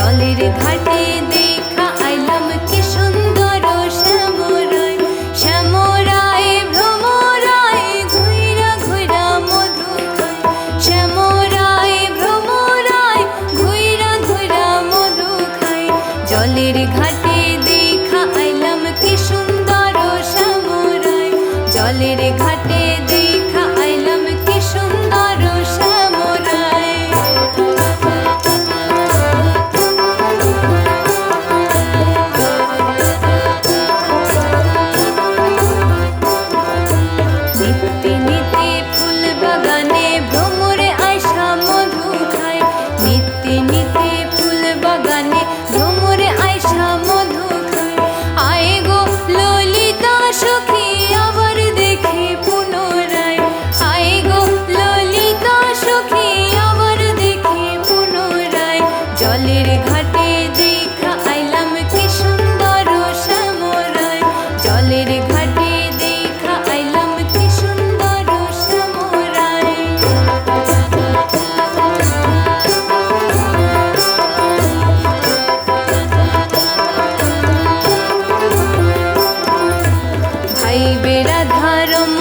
জলের ঘাটে দেখা আইলাম, কি সুন্দর শ্যামরায়। শ্যামরায়, ভ্রমরায়, ঘুইরা ঘুইরা মধু খায় শ্যামরায়, ভ্রমরায়, ঘুইরা ঘুইরা মধু খায় জলের ঘাটে দেখা আইলাম, কি সুন্দর শ্যামরায়। জলের ঘাটে দেখা need. Yarım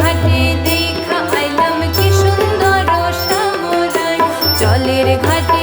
ঘাটে দেখা আইলাম কি সুন্দর সামরাই। জলের ঘাটে